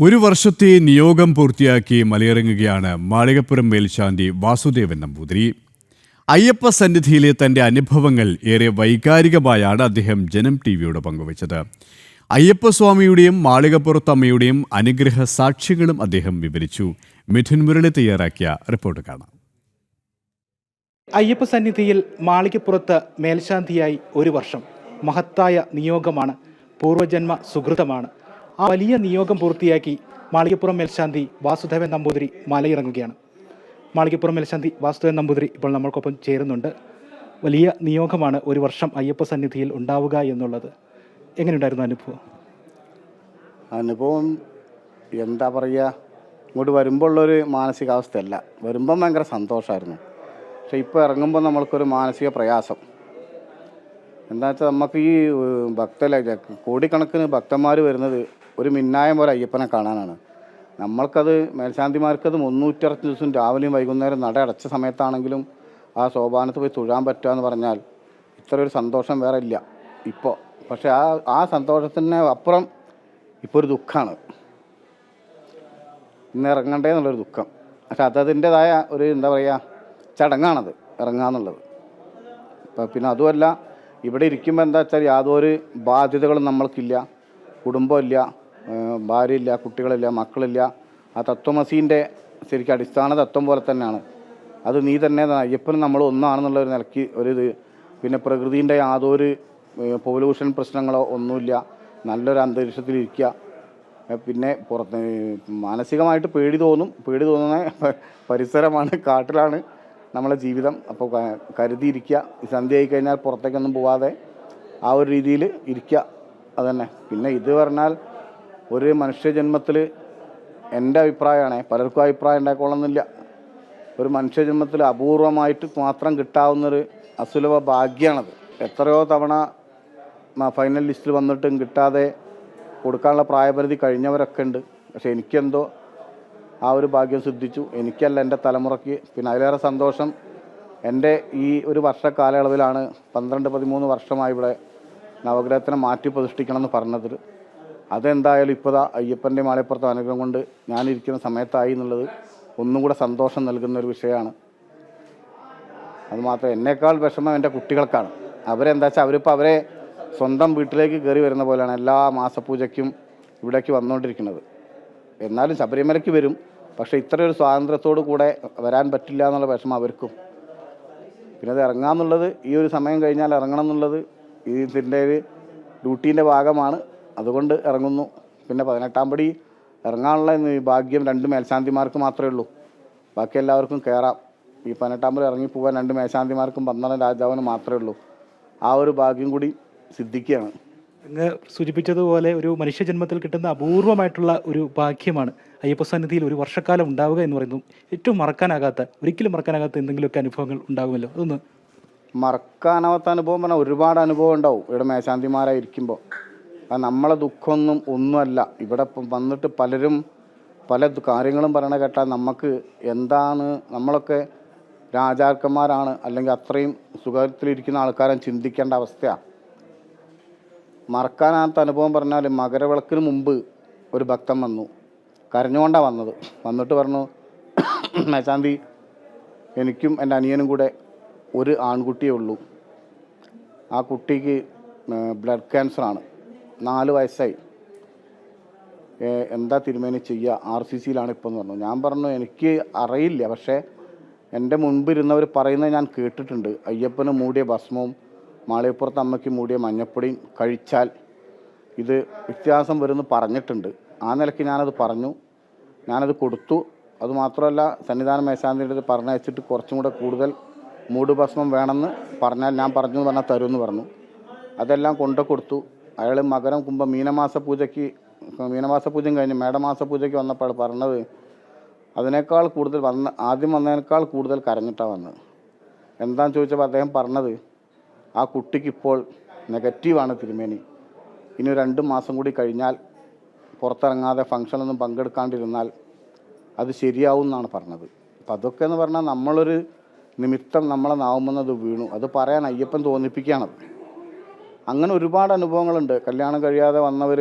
ഒരു വർഷത്തെ നിയോഗം പൂർത്തിയാക്കി മലയിറങ്ങുകയാണ് മാളികപ്പുറം മേൽശാന്തി വാസുദേവൻ നമ്പൂതിരി. അയ്യപ്പ സന്നിധിയിലെ തന്റെ അനുഭവങ്ങൾ ഏറെ വൈകാരികമായാണ് അദ്ദേഹം ജനം ടി വിയോട് പങ്കുവച്ചത്. അയ്യപ്പസ്വാമിയുടെയും മാളികപ്പുറത്തമ്മയുടെയും അനുഗ്രഹ സാക്ഷ്യങ്ങളും അദ്ദേഹം വിവരിച്ചു. മിഥുൻ മുരളി തയ്യാറാക്കിയ റിപ്പോർട്ട് കാണാം. അയ്യപ്പ സന്നിധിയിൽ മാളികപ്പുറത്ത് മേൽശാന്തിയായി ഒരു വർഷം മഹത്തായ നിയോഗമാണ്. പൂർവജന്മ സുഹൃതമാണ്. ആ വലിയ നിയോഗം പൂർത്തിയാക്കി മാളികപ്പുറം മേൽശാന്തി വാസുദേവൻ നമ്പൂതിരി മലയിറങ്ങുകയാണ്. മാളികപ്പുറം മേൽശാന്തി വാസുദേവൻ നമ്പൂതിരി ഇപ്പോൾ നമ്മൾക്കൊപ്പം ചേരുന്നുണ്ട്. വലിയ നിയോഗമാണ് ഒരു വർഷം അയ്യപ്പ സന്നിധിയിൽ ഉണ്ടാവുക എന്നുള്ളത്. എങ്ങനെയുണ്ടായിരുന്നു അനുഭവം? അനുഭവം എന്താ പറയുക? ഇങ്ങോട്ട് വരുമ്പോൾ ഉള്ളൊരു മാനസികാവസ്ഥയല്ല. വരുമ്പം ഭയങ്കര സന്തോഷമായിരുന്നു പക്ഷെ ഇപ്പോൾ ഇറങ്ങുമ്പോൾ നമ്മൾക്കൊരു മാനസിക പ്രയാസം. എന്താ വെച്ചാൽ നമുക്ക് ഈ ഭക്തല കോടിക്കണക്കിന് ഭക്തന്മാർ വരുന്നത് ഒരു മിന്നായം പോലെ അയ്യപ്പനെ കാണാനാണ്. നമ്മൾക്കത് മേൽശാന്തിമാർക്കത് മുന്നൂറ്ററച്ച് ദിവസം രാവിലെയും വൈകുന്നേരം നട അടച്ച സമയത്താണെങ്കിലും ആ സോപാനത്ത് പോയി തൊഴാൻ പറ്റുക എന്ന് പറഞ്ഞാൽ ഇത്ര ഒരു സന്തോഷം വേറെ ഇല്ല. ഇപ്പോൾ പക്ഷേ ആ ആ സന്തോഷത്തിന് അപ്പുറം ഇപ്പോൾ ഒരു ദുഃഖമാണ്. ഇന്ന് ഇറങ്ങണ്ടേ എന്നുള്ളൊരു ദുഃഖം. പക്ഷെ അതതിന്റെതായ ഒരു എന്താ പറയുക ചടങ്ങാണത് ഇറങ്ങാന്നുള്ളത് ഇപ്പം പിന്നെ അതുമല്ല ഇവിടെ ഇരിക്കുമ്പോൾ എന്താ വെച്ചാൽ യാതൊരു ബാധ്യതകളും നമ്മൾക്കില്ല കുടുംബമില്ല ഭാര്യയില്ല കുട്ടികളില്ല മക്കളില്ല. ആ തത്വമസീന്റെ ശരിക്കും അടിസ്ഥാന തത്വം പോലെ തന്നെയാണ്. അത് നീ തന്നെ അയ്യപ്പനും നമ്മൾ ഒന്നാണെന്നുള്ള ഒരു നിലയ്ക്ക് ഒരു ഇത്. പിന്നെ പ്രകൃതിന്റെ യാതൊരു പൊല്യൂഷൻ പ്രശ്നങ്ങളോ ഒന്നുമില്ല. നല്ലൊരു അന്തരീക്ഷത്തിൽ ഇരിക്കുക. പിന്നെ പുറത്ത് മാനസികമായിട്ട് പേടി തോന്നും. പേടി തോന്നുന്ന പരിസരമാണ് കാട്ടിലാണ് നമ്മളെ ജീവിതം. അപ്പോൾ കരുതിയിരിക്കുക. സന്ധ്യ ആയി കഴിഞ്ഞാൽ പുറത്തേക്കൊന്നും പോവാതെ ആ ഒരു രീതിയിൽ ഇരിക്കുക. അതന്നെ. പിന്നെ ഇത് പറഞ്ഞാൽ ഒരു മനുഷ്യജന്മത്തിൽ എന്റെ അഭിപ്രായമാണ്. പലർക്കും അഭിപ്രായം ഉണ്ടാക്കണമെന്നില്ല ഒരു മനുഷ്യജന്മത്തിൽ അപൂർവമായിട്ട് മാത്രം കിട്ടാവുന്നൊരു അസുലഭ ഭാഗ്യമാണത് എത്രയോ തവണ ഫൈനൽ ലിസ്റ്റിൽ വന്നിട്ടും കിട്ടാതെ കൊടുക്കാനുള്ള പ്രായപരിധി കഴിഞ്ഞവരൊക്കെ ഉണ്ട്. പക്ഷെ എനിക്കെന്തോ ആ ഒരു ഭാഗ്യം സിദ്ധിച്ചു. എനിക്കല്ല എന്റെ തലമുറയ്ക്ക്. പിന്നെ അതിലേറെ സന്തോഷം എന്റെ ഈ ഒരു വർഷ കാലയളവിലാണ് പന്ത്രണ്ട് പതിമൂന്ന് വർഷമായി ഇവിടെ നവഗ്രഹത്തിനെ മാറ്റി പ്രതിഷ്ഠിക്കണം എന്ന് പറഞ്ഞത്. അതെന്തായാലും ഇപ്പോഴാ അയ്യപ്പന്റെ മാലപ്പുറത്ത് അനുഗ്രഹം കൊണ്ട് ഞാനിരിക്കുന്ന സമയത്തായി എന്നുള്ളത് ഒന്നും കൂടെ സന്തോഷം നൽകുന്ന ഒരു വിഷയമാണ്. അതുമാത്രം എന്നേക്കാൾ വിഷമം എന്റെ കുട്ടികൾക്കാണ്. അവരെന്താ വെച്ചാൽ അവരിപ്പോൾ അവരെ സ്വന്തം വീട്ടിലേക്ക് കയറി വരുന്ന പോലെയാണ് എല്ലാ മാസപൂജയ്ക്കും ഇവിടേക്ക് വന്നുകൊണ്ടിരിക്കുന്നത്. എന്നാലും ശബരിമലയ്ക്ക് വരും പക്ഷേ ഇത്രയൊരു സ്വാതന്ത്ര്യത്തോടു കൂടെ വരാൻ പറ്റില്ല എന്നുള്ള വിഷമം അവർക്കും. പിന്നെ അത് ഇറങ്ങാമെന്നുള്ളത് ഈ ഒരു സമയം കഴിഞ്ഞാൽ ഇറങ്ങണം എന്നുള്ളത് ഇതിന്റെ ഒരു ഡ്യൂട്ടീന്റെ ഭാഗമാണ്. അതുകൊണ്ട് ഇറങ്ങുന്നു. പിന്നെ പതിനെട്ടാം പടി ഇറങ്ങാനുള്ള ഈ ഭാഗ്യം രണ്ട് മേൽശാന്തിമാർക്ക് മാത്രമേ ഉള്ളൂ. ബാക്കി എല്ലാവർക്കും കയറാം ഈ പതിനെട്ടാം പടി ഇറങ്ങി പോകാൻ രണ്ട് മേൽശാന്തിമാർക്കും പന്ത്രണ്ട് രാജാവിന് മാത്രമേ ഉള്ളൂ. ആ ഒരു ഭാഗ്യം കൂടി സിദ്ധിക്കുകയാണ്. അങ്ങ് സൂചിപ്പിച്ചതുപോലെ ഒരു മനുഷ്യജന്മത്തിൽ കിട്ടുന്ന അപൂർവമായിട്ടുള്ള ഒരു ഭാഗ്യമാണ് അയ്യപ്പ സന്നിധിയിൽ ഒരു വർഷക്കാലം ഉണ്ടാവുക എന്ന് പറയുന്നു. ഏറ്റവും മറക്കാനാകാത്ത ഒരിക്കലും മറക്കാനാകാത്ത എന്തെങ്കിലുമൊക്കെ അനുഭവങ്ങൾ ഉണ്ടാകുമല്ലോ അതൊന്ന് മറക്കാനാവാത്ത അനുഭവം പറഞ്ഞാൽ ഒരുപാട് അനുഭവം ഉണ്ടാവും ഇവിടെ മേശാന്തിമാരായിരിക്കുമ്പോൾ അത് നമ്മളെ ദുഃഖമൊന്നും ഒന്നുമല്ല. ഇവിടെ വന്നിട്ട് പലരും പല കാര്യങ്ങളും പറയണ കേട്ടാൽ നമുക്ക് എന്താണ് നമ്മളൊക്കെ രാജാക്കന്മാരാണ് അല്ലെങ്കിൽ അത്രയും സുഖത്തിലിരിക്കുന്ന ആൾക്കാരെ ചിന്തിക്കേണ്ട അവസ്ഥയാണ് മറക്കാനാത്ത അനുഭവം പറഞ്ഞാൽ മകരവിളക്കിന് മുമ്പ് ഒരു ഭക്തൻ വന്നു. കരഞ്ഞുകൊണ്ടാണ് വന്നത്. വന്നിട്ട് പറഞ്ഞു മേശാന്തി എനിക്കും എന്റെ അനിയനും കൂടെ ഒരു ആൺകുട്ടിയേ ഉള്ളൂ. ആ കുട്ടിക്ക് ബ്ലഡ് ക്യാൻസറാണ്. നാല് വയസ്സായി. എന്താ തിരുമേനി ചെയ്യുക ആർ സി സിയിലാണ് ഇപ്പോൾ എന്ന് പറഞ്ഞു. ഞാൻ പറഞ്ഞു എനിക്ക് അറിയില്ല. പക്ഷേ എന്റെ മുൻപിരുന്നവർ പറയുന്നത് ഞാൻ കേട്ടിട്ടുണ്ട്. അയ്യപ്പന് മൂടിയ ഭസ്മവും മാളികപ്പുറത്ത് അമ്മയ്ക്ക് മൂടിയ മഞ്ഞപ്പൊടിയും കഴിച്ചാൽ ഇത് വ്യത്യാസം വരുമെന്ന് പറഞ്ഞിട്ടുണ്ട്. ആ നിലയ്ക്ക് ഞാനത് പറഞ്ഞു. ഞാനത് കൊടുത്തു. അതുമാത്രമല്ല സന്നിധാന മേശാന്തിന്റെ പറഞ്ഞയച്ചിട്ട് കുറച്ചും കൂടെ കൂടുതൽ മൂടുഭസ്മം വേണമെന്ന് പറഞ്ഞാൽ ഞാൻ പറഞ്ഞു പറഞ്ഞാൽ തരുമെന്ന് പറഞ്ഞു. അതെല്ലാം കൊണ്ടു കൊടുത്തു അയാൾ മകരം കുംഭം മീനമാസ പൂജയ്ക്ക് മീനമാസ പൂജയും കഴിഞ്ഞ് മേടമാസ പൂജയ്ക്ക് വന്നപ്പോൾ പറഞ്ഞത്. അതിനേക്കാൾ കൂടുതൽ വന്ന ആദ്യം വന്നതിനേക്കാൾ കൂടുതൽ കരഞ്ഞിട്ടാണ് വന്നത്. എന്താണെന്ന് ചോദിച്ചപ്പോൾ അദ്ദേഹം പറഞ്ഞത് ആ കുട്ടിക്കിപ്പോൾ നെഗറ്റീവാണ് തിരുമേനി. ഇനി രണ്ട് മാസം കൂടി കഴിഞ്ഞാൽ പുറത്തിറങ്ങാതെ ഫംഗ്ഷനൊന്നും പങ്കെടുക്കാണ്ടിരുന്നാൽ അത് ശരിയാവും എന്നാണ് പറഞ്ഞത്. അപ്പം അതൊക്കെ എന്ന് പറഞ്ഞാൽ നമ്മളൊരു നിമിത്തം നമ്മളെ നാവുമെന്നത് വീണു. അത് പറയാൻ അയ്യപ്പൻ തോന്നിപ്പിക്കുകയാണത്. അങ്ങനെ ഒരുപാട് അനുഭവങ്ങളുണ്ട്. കല്യാണം കഴിയാതെ വന്നവർ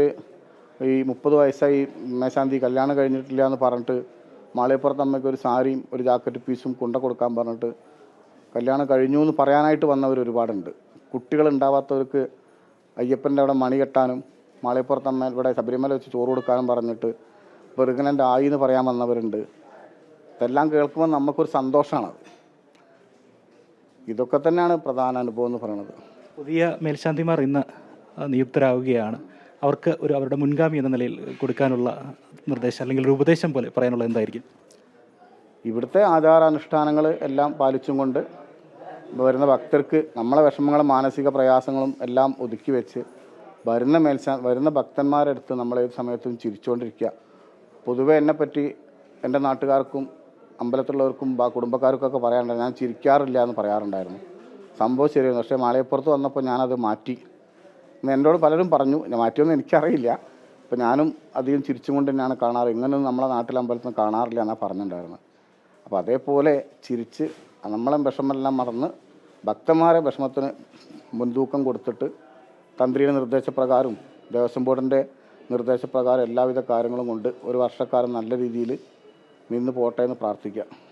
ഈ മുപ്പത് വയസ്സായി മേശാന്തി കല്യാണം കഴിഞ്ഞിട്ടില്ല എന്ന് പറഞ്ഞിട്ട് മാളിയപ്പുറത്ത് അമ്മയ്ക്ക് ഒരു സാരിയും ഒരു ജാക്കറ്റ് പീസും കൊണ്ട കൊടുക്കാൻ പറഞ്ഞിട്ട് കല്യാണം കഴിഞ്ഞു എന്ന് പറയാനായിട്ട് വന്നവർ ഒരുപാടുണ്ട്. കുട്ടികൾ ഉണ്ടാവാത്തവർക്ക് അയ്യപ്പന്റെ അവിടെ മണി കെട്ടാനും മാളിയപ്പുറത്ത് അമ്മ ഇവിടെ ശബരിമല വെച്ച് ചോറ് കൊടുക്കാനും പറഞ്ഞിട്ട് വെറുകനന്റെ ആയി എന്ന് പറയാൻ വന്നവരുണ്ട്. ഇതെല്ലാം കേൾക്കുമ്പോൾ നമുക്കൊരു സന്തോഷമാണ്. ഇതൊക്കെ തന്നെയാണ് പ്രധാന അനുഭവം എന്ന് പറയുന്നത്. പുതിയ മേൽശാന്തിമാർ ഇന്ന് നിയുക്തരാകുകയാണ് അവർക്ക് ഒരു അവരുടെ മുൻഗാമി എന്ന നിലയിൽ കൊടുക്കാനുള്ള നിർദ്ദേശം അല്ലെങ്കിൽ ഒരു ഉപദേശം പോലെ പറയാനുള്ള എന്തായിരിക്കും? ഇവിടുത്തെ ആചാരാനുഷ്ഠാനങ്ങൾ എല്ലാം പാലിച്ചും കൊണ്ട് വരുന്ന ഭക്തർക്ക് നമ്മളെ വിഷമങ്ങളും മാനസിക പ്രയാസങ്ങളും എല്ലാം ഒതുക്കി വെച്ച് വരുന്ന മേൽശാ വരുന്ന ഭക്തന്മാരെടുത്ത് നമ്മളേത് സമയത്തും ചിരിച്ചുകൊണ്ടിരിക്കുക. പൊതുവെ എന്നെപ്പറ്റി എന്റെ നാട്ടുകാർക്കും അമ്പലത്തിലുള്ളവർക്കും കുടുംബക്കാർക്കൊക്കെ പറയാറുണ്ടായിരുന്നു ഞാൻ ചിരിക്കാറില്ല എന്ന് പറയാറുണ്ടായിരുന്നു. സംഭവം ശരിയായിരുന്നു. പക്ഷേ മാളയപ്പുറത്ത് വന്നപ്പോൾ ഞാനത് മാറ്റി. എന്ന് എന്നോട് പലരും പറഞ്ഞു മാറ്റിയൊന്നും എനിക്കറിയില്ല. അപ്പോൾ ഞാനും അധികം ചിരിച്ചുകൊണ്ട് തന്നെയാണ് കാണാറ്. ഇങ്ങനെയൊന്നും നമ്മളെ നാട്ടിലെ അമ്പലത്തിൽ നിന്ന് കാണാറില്ല എന്നാണ് പറഞ്ഞിട്ടുണ്ടായിരുന്നത്. അപ്പോൾ അതേപോലെ ചിരിച്ച് നമ്മളെ വിഷമെല്ലാം മറന്ന് ഭക്തന്മാരെ വിഷമത്തിന് മുൻതൂക്കം കൊടുത്തിട്ട് തന്ത്രിയുടെ നിർദ്ദേശപ്രകാരം ദേവസ്വം ബോർഡിന്റെ നിർദ്ദേശപ്രകാരം എല്ലാവിധ കാര്യങ്ങളും കൊണ്ട് ഒരു വർഷക്കാരൻ നല്ല രീതിയിൽ നിന്ന് പോട്ടെ എന്ന് പ്രാർത്ഥിക്കാം.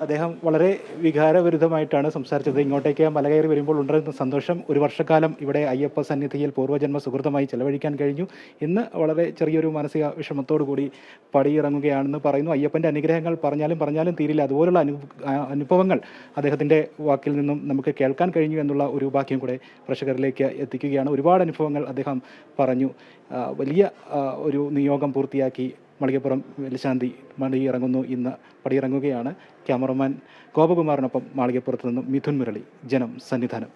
അദ്ദേഹം വളരെ വികാരവിരുദ്ധമായിട്ടാണ് സംസാരിച്ചത്. ഇങ്ങോട്ടേക്ക് മലകയറി വരുമ്പോൾ ഉണ്ടായിരുന്ന സന്തോഷം ഒരു വർഷക്കാലം ഇവിടെ അയ്യപ്പ സന്നിധിയിൽ പൂർവജന്മ സുഹൃത്തമായി ചെലവഴിക്കാൻ കഴിഞ്ഞു. ഇന്ന് വളരെ ചെറിയൊരു മാനസിക വിഷമത്തോടു കൂടി പടിയിറങ്ങുകയാണെന്ന് പറയുന്നു. അയ്യപ്പന്റെ അനുഗ്രഹങ്ങൾ പറഞ്ഞാലും പറഞ്ഞാലും തീരില്ല. അതുപോലുള്ള അനു അനുഭവങ്ങൾ അദ്ദേഹത്തിന്റെ വാക്കിൽ നിന്നും നമുക്ക് കേൾക്കാൻ കഴിഞ്ഞു എന്നുള്ള ഒരു ഭാഗ്യം കൂടെ പ്രേക്ഷകരിലേക്ക് എത്തിക്കുകയാണ്. ഒരുപാട് അനുഭവങ്ങൾ അദ്ദേഹം പറഞ്ഞു. വലിയ ഒരു നിയോഗം പൂർത്തിയാക്കി മളികപ്പുറം വെലിശാന്തി മടിയിറങ്ങുന്നു ഇന്ന് പടിയിറങ്ങുകയാണ്. ക്യാമറമാൻ ഗോപകുമാറിനൊപ്പം മാളികപ്പുറത്ത് നിന്നും മിഥുൻ മുരളി. ജനം സന്നിധാനം.